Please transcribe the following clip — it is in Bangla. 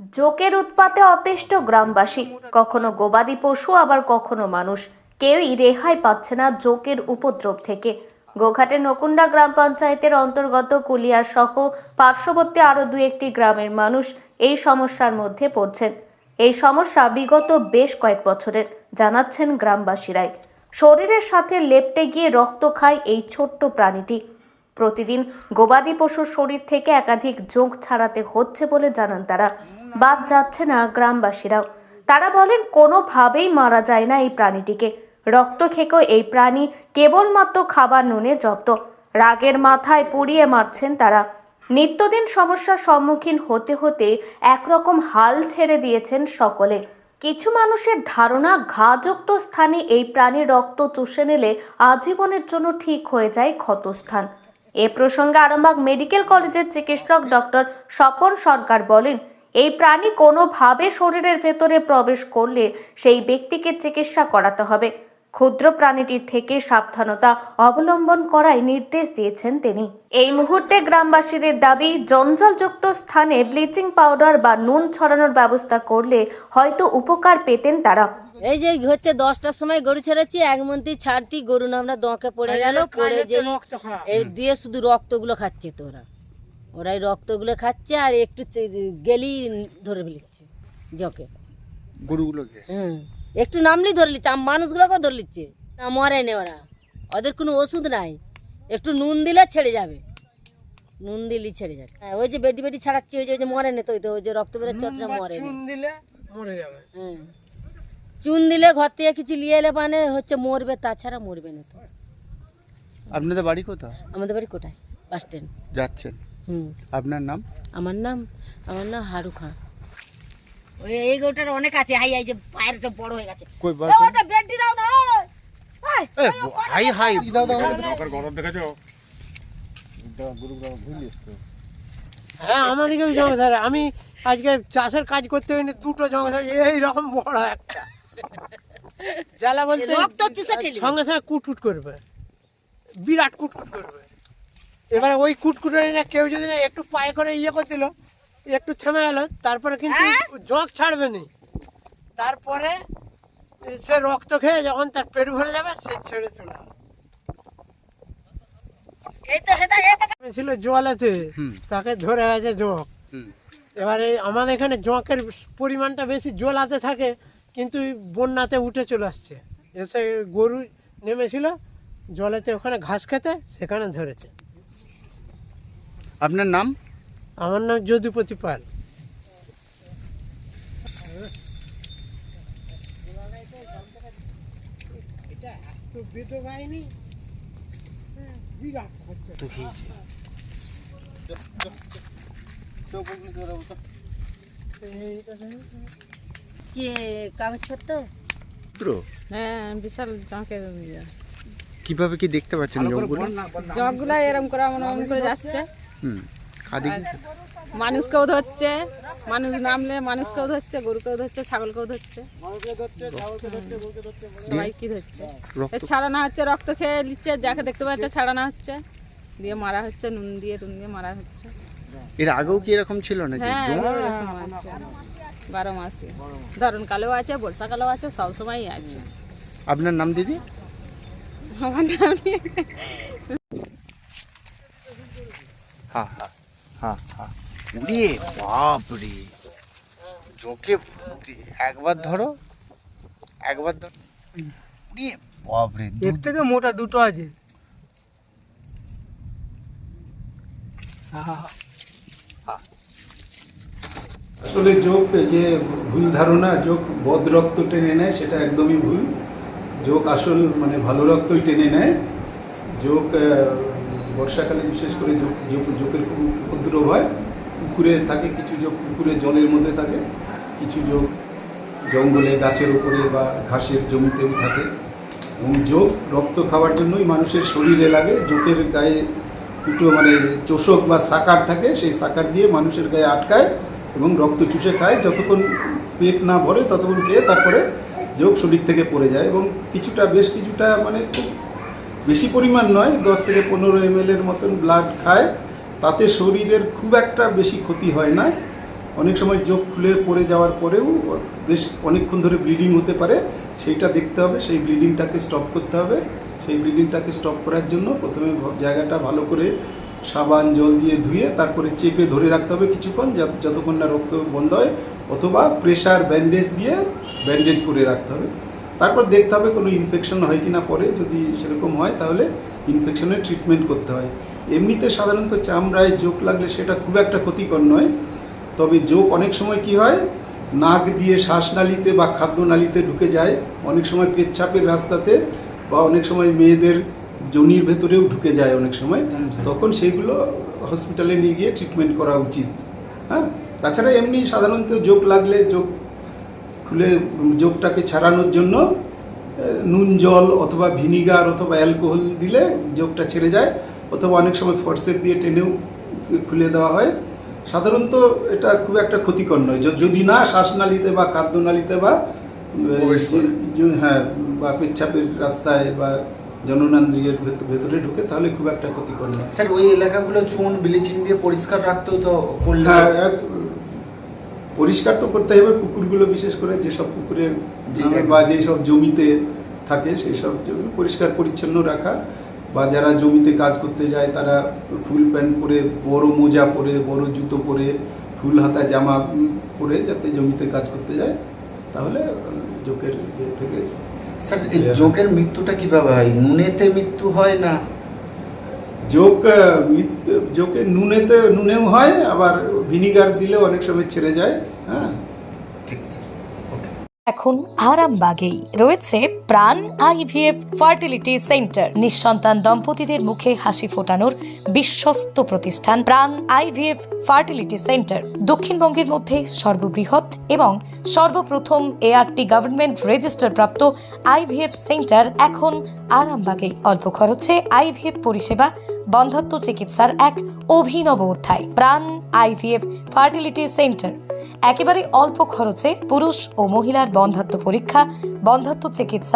জোকের উৎপাতে অতিষ্ঠ গ্রামবাসী। কখনো গবাদি পশু, আবার কখনো মানুষ। কেউই রেহাই পাচ্ছে না জোকের উপদ্রব থেকে। গোঘাটের নকুন্ডা গ্রাম পঞ্চায়েতের অন্তর্গত কুলিয়ার সহ পার্শ্ববর্তী আরও দু একটি গ্রামের মানুষ এই সমস্যার মধ্যে পড়ছেন। এই সমস্যা বিগত বেশ কয়েক বছরের, জানাচ্ছেন গ্রামবাসীরাই। শরীরের সাথে লেপটে গিয়ে রক্ত খায় এই ছোট্ট প্রাণীটি। প্রতিদিন গবাদি পশুর শরীর থেকে একাধিক জোঁক ছাড়াতে হচ্ছে বলে জানান তারা। বাদ যাচ্ছে না গ্রামবাসীরাও। তারা বলেন, কোনোভাবেই মারা যায় না এই প্রাণীটিকে। রক্ত খেকো এই প্রাণী কেবলমাত্র খাবার নুনে জব্দ। রাগের মাথায় পুড়িয়ে মারছেন তারা। নিত্যদিন সমস্যার সম্মুখীন হতে হতে একরকম হাল ছেড়ে দিয়েছেন সকলে। কিছু মানুষের ধারণা ঘাযুক্ত স্থানে এই প্রাণীর রক্ত চুষে নিলে আজীবনের জন্য ঠিক হয়ে যায় ক্ষতস্থান। এ প্রসঙ্গে আরামবাগ মেডিকেল কলেজের চিকিৎসক ডক্টর স্বপন সরকার বলেন এই প্রাণী কোনোভাবে শরীরের ভেতরে প্রবেশ করলে সেই ব্যক্তিকে চিকিৎসা করাতে হবে। ক্ষুদ্র প্রাণীটির থেকে সাবধানতা অবলম্বন করাই নির্দেশ দিয়েছেন তিনি। এই মুহূর্তে গ্রামবাসীদের দাবি জঞ্জালযুক্ত স্থানে ব্লিচিং পাউডার বা নুন ছড়ানোর ব্যবস্থা করলে হয়তো উপকার পেতেন তারা। এই যে হচ্ছে দশটার সময় গরু ছেড়েছি এক মন্ত্রী ছাড়তি গরু নামরা দঁকে পড়ে গেল পড়ে যে দিয়ে শুধু রক্তগুলো খাচ্ছে তো ওরা ওরা এই রক্তগুলো খাচ্ছে আর একটু গেলি ধরে ফেলিচ্ছে জকে। গরুগুলোকে? হুম। একটু নামলি ধরে লিচ্ছে আম মানুষগুলোকেও ধরে লিচ্ছে তা মরে নে ওরা। ওদের কোনো ওষুধ নাই। একটু নুন দিলে ছেড়ে যাবে। নুন দিলেই ছেড়ে যাবে। হ্যাঁ ওই যে বেটি বেটি ছাড়াচ্ছি ওই যে ওই যে মরে নে তো ওই তো ওই যে রক্ত বেরোচ্ছে ওটা মরে নে। দিলে মরে যাবে। হুম। চুন দিলে ঘর থেকে কিছু নিয়ে এলে মানে হচ্ছে মরবে তাছাড়া মরবে না তো। আপনাদের বাড়ি কোথায়? আমাদের বাড়ি কোথায়? Bus stand. যাচ্ছেন? হুম। আপনার নাম? আমার নাম আমার নাম হারু খান। ওই এই গোটার অনেক আছে। হাই হাই যে পায়ের একটা বড় হয়ে গেছে। কই বার ওটা বেডটি দাও না হাই হাই দাও দাও। হ্যাঁ আমাদেরকেও জঙ্গে ধরে। আমি আজকে চাষের কাজ করতে হইনি দুটো জঙ্গে ধরে। এই রকম বড় একটা। জ্বালা বলতে সঙ্গে সঙ্গে কুটকুট করবে। বিরাট কুটকুট করবে। এবারে ওই কুটকুটে না কেউ যদি না একটু পায়ে করে ইয়ে করে দিল একটু থেমে গেল তারপরে কিন্তু জগ ছাড়বে না তারপরে সে রক্ত খেয়ে যখন তার পেট ভরে যাবে সে ছেড়ে চলে যাবে এই তো হেতা হেতা ছিল জলেতে হুম। তাকে ধরে গেছে হুম। এবারে আমাদের এখানে জঁকের পরিমাণটা বেশি জলাতে থাকে কিন্তু বন্যাতে উঠে চলে আসছে। এসে গরু নেমেছিল জলেতে ওখানে ঘাস খেতে সেখানে ধরেছে। আপনার নাম? আমার নাম যদুপতি পাল। হ্যাঁ বিশাল জঁকের কীভাবে কি দেখতে পাচ্ছেন জগগুলো জগগুলা এরম করে এমন করে যাচ্ছে। মানুষকেও ধরছে মানুষ নামলে মানুষকেও ধরছে গরুকেও ধরছে ছাগলকেও ধরছে। সবাই কি ধরছে? ছাড়ানো হচ্ছে রক্ত খেয়ে নিচ্ছে যাকে দেখতে পাচ্ছে ছাড়ানো হচ্ছে। দিয়ে মারা হচ্ছে নুন দিয়ে টুন দিয়ে মারা হচ্ছে। এর আগেও কি এরকম ছিল নাকি? হ্যাঁ বারো মাসে। ধরনকালেও আছে বর্ষাকালেও আছে সবসময়ই আছে। আপনার নাম দিদি? আমার নাম হ্যাঁ হ্যাঁ হ্যাঁ হ্যাঁ উড়িয়ে বাপরে। জোকে। একবার ধরো। একবার ধরো। উড়িয়ে বাপরে এর থেকে মোটা দুটো আছে। আসলে যোগ যে ভুল ধারণা যোগ বদ রক্ত টেনে নেয় সেটা একদমই ভুল। যোগ আসল মানে ভালো রক্তই টেনে নেয়। যোগ বর্ষাকালে বিশেষ করে যোগের খুব উপদ্রব হয়, পুকুরে থাকে, কিছু যোগ পুকুরে জলের মধ্যে থাকে, কিছু যোগ জঙ্গলে, গাছের উপরে বা ঘাসের জমিতেও থাকে। এবং যোগ রক্ত খাওয়ার জন্যই মানুষের শরীরে লাগে যোগের গায়ে দুটো মানে চোষক বা সাকার থাকে, সেই সাকার দিয়ে মানুষের গায়ে আটকায় এবং রক্ত চুষে খায়। যতক্ষণ পেট না ভরে, ততক্ষণ খেয়ে তারপরে যোগ শরীর থেকে পড়ে যায় এবং কিছুটা, বেশ কিছুটা মানে খুব বেশি পরিমাণ নয়, দশ থেকে পনেরো এম এর মতন ব্লাড খায়। তাতে শরীরের খুব একটা বেশি ক্ষতি হয় না। অনেক সময় যোগ খুলে পড়ে যাওয়ার পরেও বেশ অনেকক্ষণ ধরে ব্লিডিং হতে পারে। সেইটা দেখতে হবে, সেই ব্লিডিংটাকে স্টপ করতে হবে। সেই ব্লিডিংটাকে স্টপ করার জন্য প্রথমে জায়গাটা ভালো করে সাবান, জল দিয়ে ধুয়ে তারপরে চেপে ধরে রাখতে হবে কিছুক্ষণ যত- যতক্ষণ না রক্ত বন্ধ হয়, অথবা প্রেশার ব্যান্ডেজ দিয়ে ব্যান্ডেজ করে রাখতে হবে। তারপর দেখতে হবে কোনো ইনফেকশন হয় কি না পরে যদি সেরকম হয় তাহলে ইনফেকশনের ট্রিটমেন্ট করতে হয়। এমনিতে সাধারণত চামড়ায় জোক লাগলে সেটা খুব একটা ক্ষতিকর নয়। তবে জোক অনেক সময় কি হয়? নাক দিয়ে শ্বাসনালীতে বা খাদ্যনালীতে ঢুকে যায়। অনেক সময় পেচ্ছাপের রাস্তাতে বা অনেক সময় মেয়েদের জনির ভেতরেও ঢুকে যায় অনেক সময়। তখন সেইগুলো হসপিটালে নিয়ে গিয়ে ট্রিটমেন্ট করা উচিত। হ্যাঁ? তাছাড়া এমনি সাধারণত জোক লাগলে জোক খুলে যোগটাকে ছাড়ানোর জন্য নুন জল অথবা ভিনিগার অথবা অ্যালকোহল দিলে যোগটা ছেড়ে যায় অথবা অনেক সময় ফরসেপ দিয়ে টেনেও খুলে দেওয়া হয়। সাধারণত এটা খুব একটা ক্ষতিকর নয়। যদি না শ্বাসনালীতে বা খাদ্যনালীতে বা। হ্যাঁ বা পেচ্ছাপের রাস্তায় বা জননান্দ্রিয়ের ভেত- ভেতরে ঢুকে তাহলে খুব একটা ক্ষতিকর নয়। স্যার ওই এলাকাগুলো চুন ব্লিচিং দিয়ে পরিষ্কার রাখতেও তো করলে হ্যাঁ পরিষ্কার তো করতে হবে, পুকুরগুলো বিশেষ করে যেসব পুকুরে বা যেসব জমিতে থাকে সেই সব জমি পরিষ্কার পরিচ্ছন্ন রাখা বা যারা জমিতে কাজ করতে যায় তারা ফুল প্যান্ট পরে, বড় মোজা পরে, বড় জুতো পরে, ফুল হাতা জামা পরে যাতে জমিতে কাজ করতে যায়, তাহলে জোকের ইয়ে থেকে স্যার যোগের মৃত্যুটা কীভাবে হয়? নুনেতে মৃত্যু হয় না জোক যোগে জোকে নুনেতে নুনেও হয় আবার ভিনিগার দিলেও অনেক সময় ছেড়ে যায় হ্যাঁ? ঠিক আছে ওকে এখন আরামবাগেই রয়েছে প্রাণ, আইভিএফ ফার্টিলিটি সেন্টার। নিঃসন্তান দম্পতিদের মুখে হাসি ফোটানোর বিশ্বস্ত প্রতিষ্ঠান প্রাণ, আইভিএফ ফার্টিলিটি সেন্টার। দক্ষিণবঙ্গের মধ্যে সর্ববৃহৎ এবং সর্বপ্রথম এআরটি গভর্নমেন্ট রেজিস্টার প্রাপ্ত আইভিএফ সেন্টার এখন আরামবাগেই। অল্প খরচে আইভিএফ পরিষেবা, বন্ধাত্ম চিকিৎসার এক অভিনব অধ্যায়। প্রাণ, আইভিএফ ফার্টিলিটি সেন্টার। একেবারে অল্প খরচে পুরুষ ও মহিলার বন্ধাত্ম পরীক্ষা, বন্ধাত্ম চিকিৎসা